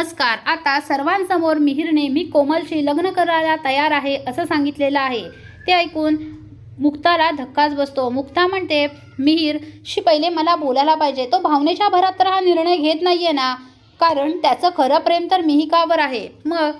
नमस्कार. आता सर्वांसमोर मिहिरने मी कोमलशी लग्न करायला तयार आहे असं सांगितलेलं आहे. ते ऐकून मुक्ताला धक्काच बसतो. मुक्ता म्हणते मिहीरशी पहिले मला बोलायला पाहिजे. तो भावनेच्या भरात तर हा निर्णय घेत नाही आहे ना. कारण त्याचं खरं प्रेम तर मिहिकावर आहे. मग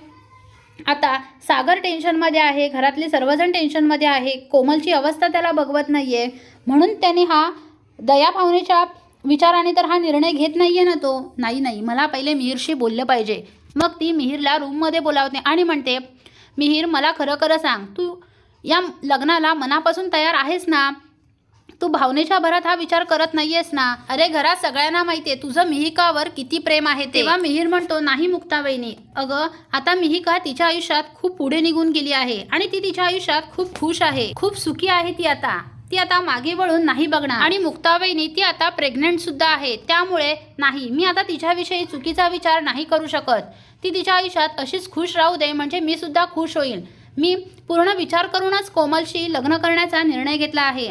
आता सागर टेन्शनमध्ये आहे घरातले सर्वजण टेन्शनमध्ये आहे. कोमलची अवस्था त्याला बघवत नाही आहे म्हणून त्याने हा दया भावनेच्या विचाराने तर हा निर्णय घेत नाही आहे ना तो. नाही नाही. मला पहिले मिहीरशी बोललं पाहिजे. मग ती मिहीरला रूममध्ये बोलावते आणि म्हणते मिहीर मला खरं खरं सांग. तू या लग्नाला मनापासून तयार आहेस ना? तू भावनेच्या भरात हा विचार करत नाहीयेस ना? अरे घरात सगळ्यांना माहितीये तुझं मिहिकावर किती प्रेम आहे तेव्हा मिहीर म्हणतो नाही मुक्ता वहिनी अगं आता मिहिका तिच्या आयुष्यात खूप पुढे निघून गेली आहे आणि ती तिच्या आयुष्यात खूप खुश आहे. खूप सुखी आहे ती आता. ती आता मागे वळून नाही बघणार. आणि मुक्ताबाईनी ती आता प्रेग्नंट सुद्धा आहे. त्यामुळे नाही मी आता तिच्याविषयी चुकीचा विचार नाही करू शकत. ती तिच्या आयुष्यात अशीच खुश राहू दे म्हणजे मी सुद्धा खुश होईल. मी पूर्ण विचार करूनच कोमलशी लग्न करण्याचा निर्णय घेतला आहे.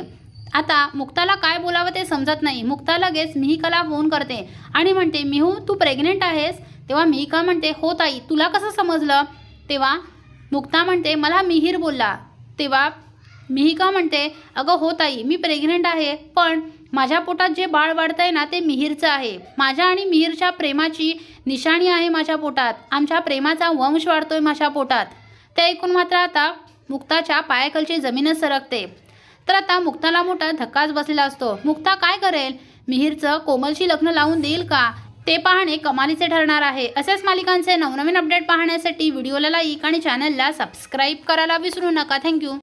आता मुक्ताला काय बोलावं ते समजत नाही. मुक्ता लगेच मिहिकाला फोन करते आणि म्हणते मिहू तू प्रेग्नेंट आहेस? तेव्हा मिहिका म्हणते हो ताई तुला कसं समजलं? तेव्हा मुक्ता म्हणते मला मिहीर बोलला. तेव्हा मिहिका म्हणते अगं हो ताई मी प्रेग्नेंट आहे पण माझ्या पोटात जे बाळ वाढतंय ना ते मिहीरचं आहे. माझ्या आणि मिहीरच्या प्रेमाची निशाणी आहे माझ्या पोटात. आमच्या प्रेमाचा वंश वाढतोय माझ्या पोटात. ते ऐकून मात्र आता मुक्ताच्या पायाखालची जमीनच सरकते. तर आता मुक्ताला मोठा धक्काच बसलेला असतो. मुक्ता काय करेल? मिहीरचं कोमलशी लग्न लावून देईल का? ते पाहणे कमालीचे ठरणार आहे. असेच मालिकांचे नवनवीन अपडेट पाहण्यासाठी व्हिडिओला लाईक आणि चॅनलला सबस्क्राईब करायला विसरू नका. थँक्यू